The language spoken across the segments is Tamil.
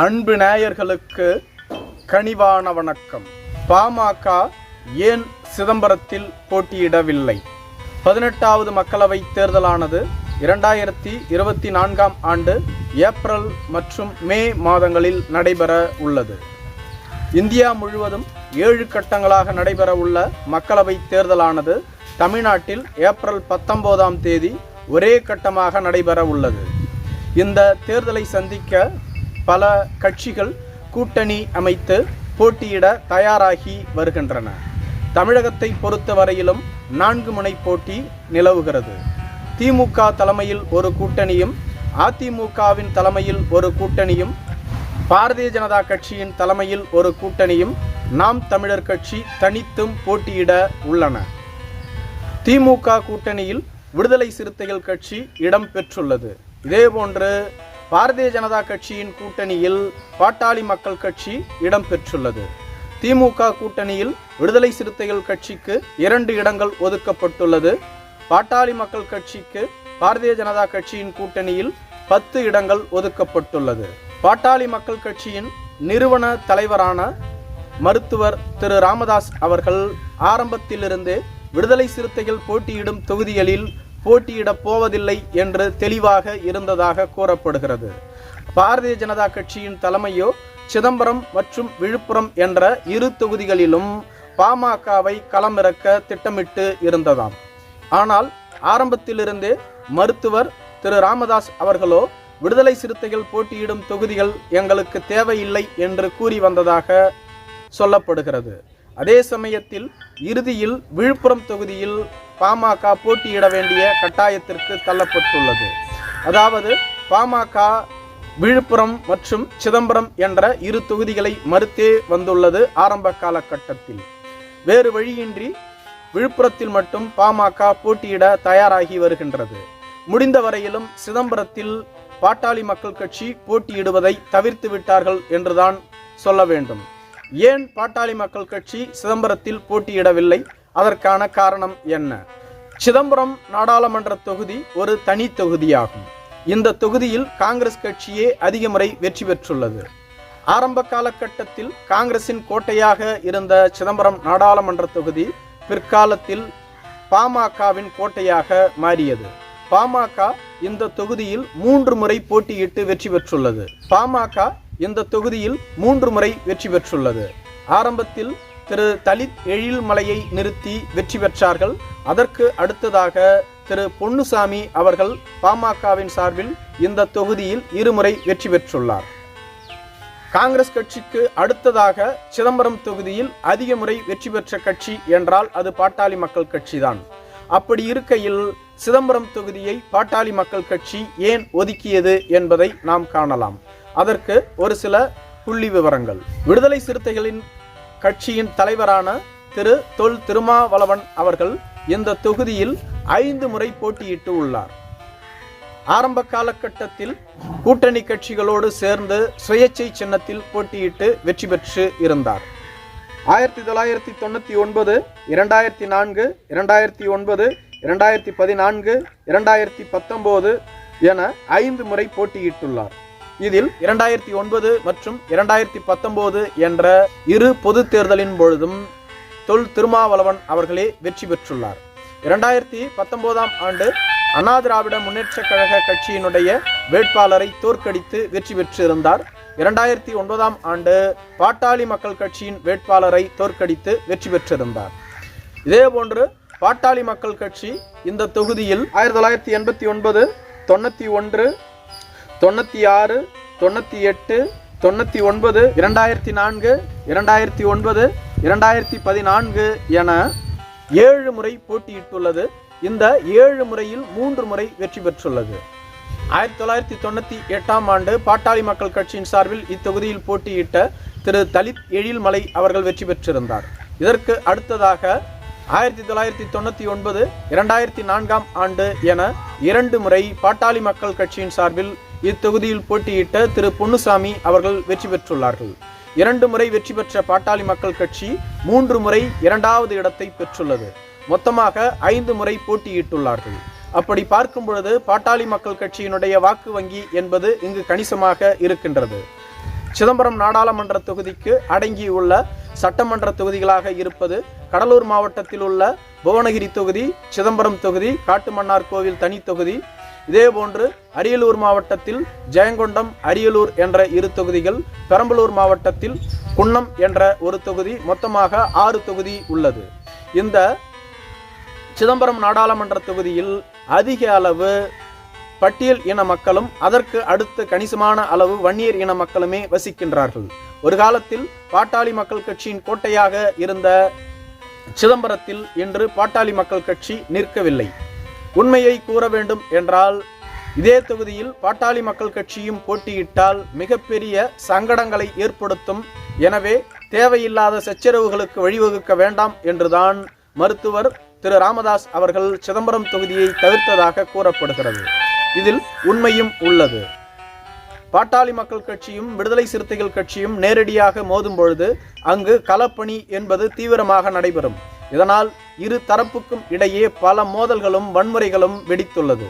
அன்பு நேயர்களுக்கு கனிவான வணக்கம். பாமக ஏன் சிதம்பரத்தில் போட்டியிடவில்லை? பதினெட்டாவது மக்களவை தேர்தலானது இரண்டாயிரத்தி இருபத்தி நான்காம் ஆண்டு ஏப்ரல் மற்றும் மே மாதங்களில் நடைபெற உள்ளது. இந்தியா முழுவதும் ஏழு கட்டங்களாக நடைபெற உள்ள மக்களவை தேர்தலானது தமிழ்நாட்டில் ஏப்ரல் பத்தொன்பதாம் தேதி ஒரே கட்டமாக நடைபெற உள்ளது. இந்த தேர்தலை சந்திக்க பல கட்சிகள் கூட்டணி அமைத்து போட்டியிட தயாராகி வருகின்றன. தமிழகத்தை பொறுத்தவரையிலும் நான்கு முனை போட்டி நிலவுகிறது. திமுக தலைமையில் ஒரு கூட்டணியும் அதிமுகவின் தலைமையில் ஒரு கூட்டணியும் பாரதிய ஜனதா கட்சியின் தலைமையில் ஒரு கூட்டணியும் நாம் தமிழர் கட்சி தனித்தும் போட்டியிட உள்ளன. திமுக கூட்டணியில் விடுதலை சிறுத்தைகள் கட்சி இடம் பெற்றுள்ளது. இதேபோன்று பாரதிய ஜனதா கட்சியின் கூட்டணியில் பாட்டாளி மக்கள் கட்சி இடம் பெற்றுள்ளது. திமுக கூட்டணியில் விடுதலை சிறுத்தைகள் கட்சிக்கு இரண்டு இடங்கள் ஒதுக்கப்பட்டுள்ளது. பாட்டாளி மக்கள் கட்சிக்கு பாரதிய ஜனதா கட்சியின் கூட்டணியில் பத்து இடங்கள் ஒதுக்கப்பட்டுள்ளது. பாட்டாளி மக்கள் கட்சியின் நிறுவன தலைவரான மருத்துவர் திரு. ராமதாஸ் அவர்கள் ஆரம்பத்திலிருந்தே விடுதலை சிறுத்தைகள் போட்டியிடும் தொகுதிகளில் போட்டியிடப் போவதில்லை என்று தெளிவாக இருந்ததாக கூறப்படுகிறது. பாரதிய ஜனதா கட்சியின் தலைமையோ சிதம்பரம் மற்றும் விழுப்புரம் என்ற இரு தொகுதிகளிலும் பாமகவை களமிறக்க திட்டமிட்டு இருந்ததாம். ஆனால் ஆரம்பத்திலிருந்தே மருத்துவர் திரு. ராமதாஸ் அவர்களோ விடுதலை சிறுத்தைகள் போட்டியிடும் தொகுதிகள் எங்களுக்கு தேவையில்லை என்று கூறி வந்ததாக சொல்லப்படுகிறது. அதே சமயத்தில் இறுதியில் விழுப்புரம் தொகுதியில் பாமக போட்டியிட வேண்டிய கட்டாயத்திற்கு தள்ளப்பட்டுள்ளது. அதாவது பாமக விழுப்புரம் மற்றும் சிதம்பரம் என்ற இரு தொகுதிகளை மறுத்தே வந்துள்ளது ஆரம்ப காலகட்டத்தில். வேறு வழியின்றி விழுப்புரத்தில் மட்டும் பாமக போட்டியிட தயாராகி வருகின்றது. முடிந்த வரையிலும் சிதம்பரத்தில் பாட்டாளி மக்கள் கட்சி போட்டியிடுவதை தவிர்த்து விட்டார்கள் என்றுதான் சொல்ல வேண்டும். ஏன் பாட்டாளி மக்கள் கட்சி சிதம்பரத்தில் போட்டியிடவில்லை? அதற்கான காரணம் என்ன? சிதம்பரம் நாடாளுமன்ற தொகுதி ஒரு தனி தொகுதியாகும். இந்த தொகுதியில் காங்கிரஸ் கட்சியே அதிக முறை வெற்றி பெற்றுள்ளது. ஆரம்ப காலகட்டத்தில் காங்கிரசின் கோட்டையாக இருந்த சிதம்பரம் நாடாளுமன்ற தொகுதி பிற்காலத்தில் பாமகவின் கோட்டையாக மாறியது. பாமக இந்த தொகுதியில் மூன்று முறை போட்டியிட்டு வெற்றி பெற்றுள்ளது. பாமக இந்த தொகுதியில் மூன்று முறை வெற்றி பெற்றுள்ளது. ஆரம்பத்தில் திரு தலித் எழில்மலையை நிறுத்தி வெற்றி பெற்றார்கள். அதற்கு அடுத்ததாக திரு பொன்னுசாமி அவர்கள் பாமகவின் சார்பில் இந்த தொகுதியில் இருமுறை வெற்றி பெற்றுள்ளார். காங்கிரஸ் கட்சிக்கு அடுத்ததாக சிதம்பரம் தொகுதியில் அதிக முறை வெற்றி பெற்ற கட்சி என்றால் அது பாட்டாளி மக்கள் கட்சிதான். அப்படி இருக்கையில் சிதம்பரம் தொகுதியை பாட்டாளி மக்கள் கட்சி ஏன் ஒதுக்கியது என்பதை நாம் காணலாம். அதற்கு ஒரு சில புள்ளி விவரங்கள் விடுதலை சிறுத்தைகளின் கட்சியின் தலைவரான திரு தொல் திருமாவளவன் அவர்கள் இந்த தொகுதியில் ஐந்து முறை போட்டியிட்டு உள்ளார். ஆரம்ப காலகட்டத்தில் கூட்டணி கட்சிகளோடு சேர்ந்து சுயேச்சை சின்னத்தில் போட்டியிட்டு வெற்றி பெற்று இருந்தார். ஆயிரத்தி தொள்ளாயிரத்தி தொண்ணூற்றி ஒன்பது இரண்டாயிரத்தி நான்கு இரண்டாயிரத்தி ஒன்பது இரண்டாயிரத்தி பதினான்கு இரண்டாயிரத்தி பத்தொம்போது என ஐந்து முறை போட்டியிட்டுள்ளார். இதில் இரண்டாயிரத்தி ஒன்பது மற்றும் இரண்டாயிரத்தி பத்தொம்போது என்ற இரு பொது தேர்தலின் பொழுதும் தொல் திருமாவளவன் அவர்களே வெற்றி பெற்றுள்ளார். இரண்டாயிரத்தி பத்தொன்பதாம் ஆண்டு அண்ணா திராவிட முன்னேற்றக் கழக கட்சியினுடைய வேட்பாளரை தோற்கடித்து வெற்றி பெற்றிருந்தார். இரண்டாயிரத்தி ஒன்பதாம் ஆண்டு பாட்டாளி மக்கள் கட்சியின் வேட்பாளரை தோற்கடித்து வெற்றி பெற்றிருந்தார். இதேபோன்று பாட்டாளி மக்கள் கட்சி இந்த தொகுதியில் ஆயிரத்தி தொள்ளாயிரத்தி எண்பத்தி ஒன்பது தொண்ணூற்றி ஒன்று தொண்ணூற்றி ஆறு தொண்ணூற்றி எட்டு தொண்ணூற்றி ஒன்பது இரண்டாயிரத்தி நான்கு இரண்டாயிரத்தி ஒன்பது இரண்டாயிரத்தி பதினான்கு என ஏழு முறை போட்டியிட்டுள்ளது. இந்த ஏழு முறையில் மூன்று முறை வெற்றி பெற்றுள்ளது. ஆயிரத்தி தொள்ளாயிரத்தி தொண்ணூற்றி எட்டாம் ஆண்டு பாட்டாளி மக்கள் கட்சியின் சார்பில் இத்தொகுதியில் போட்டியிட்ட திரு தலித் எழில்மலை அவர்கள் வெற்றி பெற்றிருந்தார். இதற்கு அடுத்ததாக ஆயிரத்தி தொள்ளாயிரத்தி தொண்ணூற்றி ஒன்பது இரண்டாயிரத்தி நான்காம் ஆண்டு என இரண்டு முறை பாட்டாளி மக்கள் கட்சியின் சார்பில் இத்தொகுதியில் போட்டியிட்ட திரு பொன்னுசாமி அவர்கள் வெற்றி பெற்றுள்ளார்கள். இரண்டு முறை வெற்றி பெற்ற பாட்டாளி மக்கள் கட்சி மூன்று முறை இரண்டாவது இடத்தை பெற்றுள்ளது. மொத்தமாக ஐந்து முறை போட்டியிட்டுள்ளார்கள். அப்படி பார்க்கும் பொழுது பாட்டாளி மக்கள் கட்சியினுடைய வாக்கு வங்கி என்பது இங்கு கணிசமாக இருக்கின்றது. சிதம்பரம் நாடாளுமன்ற தொகுதிக்கு அடங்கியுள்ள சட்டமன்ற தொகுதிகளாக இருப்பது கடலூர் மாவட்டத்தில் உள்ள புவனகிரி தொகுதி சிதம்பரம் தொகுதி காட்டுமன்னார் கோவில் தனி தொகுதி இதேபோன்று அரியலூர் மாவட்டத்தில் ஜெயங்கொண்டம் அரியலூர் என்ற இரு தொகுதிகள் பெரம்பலூர் மாவட்டத்தில் குன்னம் என்ற ஒரு தொகுதி மொத்தமாக ஆறு தொகுதி உள்ளது. இந்த சிதம்பரம் நாடாளுமன்ற தொகுதியில் அதிக அளவு பட்டியல் இன மக்களும் அதற்கு அடுத்து கணிசமான அளவு வன்னியர் இன மக்களுமே வசிக்கின்றார்கள். ஒரு காலத்தில் பாட்டாளி மக்கள் கட்சியின் கோட்டையாக இருந்த சிதம்பரத்தில் இன்று பாட்டாளி மக்கள் கட்சி நிற்கவில்லை. உண்மையை கூற வேண்டும் என்றால் இதே தொகுதியில் பாட்டாளி மக்கள் கட்சியும் போட்டியிட்டால் மிகப்பெரிய சங்கடங்களை ஏற்படுத்தும். எனவே தேவையில்லாத சச்சரவுகளுக்கு வழிவகுக்க வேண்டாம் என்றுதான் மருத்துவர் திரு. ராமதாஸ் அவர்கள் சிதம்பரம் தொகுதியை தவிர்த்ததாக கூறப்படுகிறது. இதில் உண்மையும் உள்ளது. பாட்டாளி மக்கள் கட்சியும் விடுதலை சிறுத்தைகள் கட்சியும் நேரடியாக மோதும் பொழுது அங்கு களப்பணி என்பது தீவிரமாக நடைபெறும். இதனால் இரு தரப்புக்கும் இடையே பல மோதல்களும் வன்முறைகளும் வெடித்துள்ளது.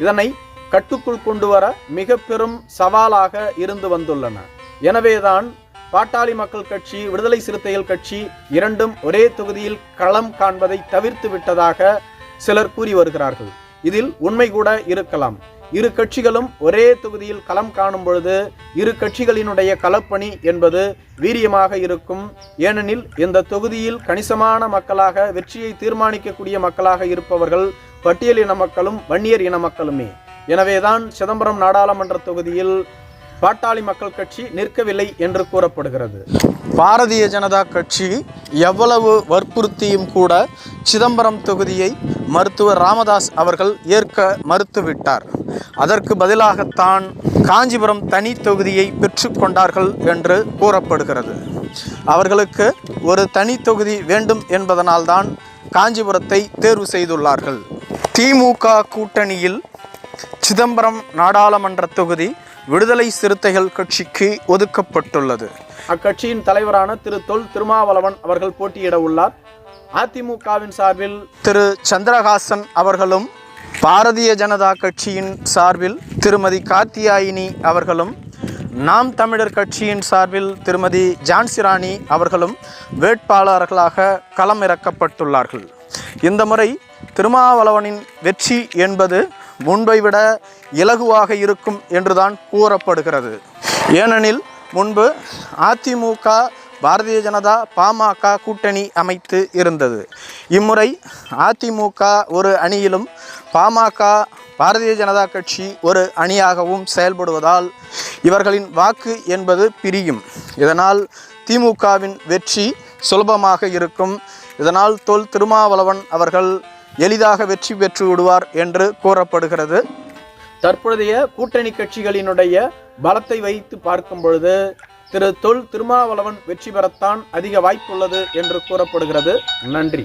இதனை கட்டுக்குள் கொண்டு வர மிக பெரும் சவாலாக இருந்து வந்துள்ளன. எனவேதான் பாட்டாளி மக்கள் கட்சி விடுதலை சிறுத்தைகள் கட்சி இரண்டும் ஒரே தொகுதியில் களம் காண்பதை தவிர்த்து விட்டதாக சிலர் கூறி வருகிறார்கள். இதில் உண்மை கூட இருக்கலாம். இரு கட்சிகளும் ஒரே தொகுதியில் களம் காணும் பொழுது இரு கட்சிகளினுடைய களப்பணி என்பது வீரியமாக இருக்கும். ஏனெனில் இந்த தொகுதியில் கணிசமான மக்களாக வெற்றியை தீர்மானிக்கக்கூடிய மக்களாக இருப்பவர்கள் பட்டியல் இன மக்களும் வன்னியர் இன மக்களுமே. எனவேதான் சிதம்பரம் நாடாளுமன்ற தொகுதியில் பாட்டாளி மக்கள் கட்சி நிற்கவில்லை என்று கூறப்படுகிறது. பாரதிய ஜனதா கட்சி எவ்வளவு வற்புறுத்தியும் கூட சிதம்பரம் தொகுதியை மருத்துவர் ராமதாஸ் அவர்கள் ஏற்க மறுத்துவிட்டார். அதற்கு பதிலாகத்தான் காஞ்சிபுரம் தனி தொகுதியை பெற்றுக்கொண்டார்கள் என்று கூறப்படுகிறது. அவர்களுக்கு ஒரு தனி தொகுதி வேண்டும் என்பதனால்தான் காஞ்சிபுரத்தை தேர்வு செய்துள்ளார்கள். திமுக கூட்டணியில் சிதம்பரம் நாடாளுமன்ற தொகுதி விடுதலை சிறுத்தைகள் கட்சிக்கு ஒதுக்கப்பட்டுள்ளது. அக்கட்சியின் தலைவரான திரு தொல் திருமாவளவன் அவர்கள் போட்டியிட உள்ளார். அதிமுகவின் சார்பில் திரு சந்திரஹாசன் அவர்களும் பாரதிய ஜனதா கட்சியின் சார்பில் திருமதி கார்த்தியாயினி அவர்களும் நாம் தமிழர் கட்சியின் சார்பில் திருமதி ஜான்சிராணி அவர்களும் வேட்பாளர்களாக களமிறக்கப்பட்டுள்ளார்கள். இந்த முறை திருமாவளவனின் வெற்றி என்பது முன்பை விட இலகுவாக இருக்கும் என்றுதான் கூறப்படுகிறது. ஏனெனில் முன்பு அதிமுக பாரதிய ஜனதா பாமக கூட்டணி அமைத்து இருந்தது. இம்முறை அதிமுக ஒரு அணியிலும் பாமக பாரதிய ஜனதா கட்சி ஒரு அணியாகவும் செயல்படுவதால் இவர்களின் வாக்கு என்பது பிரியும். இதனால் திமுகவின் வெற்றி சுலபமாக இருக்கும். இதனால் தொல் திருமாவளவன் அவர்கள் எளிதாக வெற்றி பெற்று விடுவார் என்று கூறப்படுகிறது. தற்பொழுதைய கூட்டணி கட்சிகளினுடைய பலத்தை வைத்து பார்க்கும் பொழுது திரு தொல் திருமாவளவன் வெற்றி பெறத்தான் அதிக வாய்ப்புள்ளது என்று கூறப்படுகிறது. நன்றி.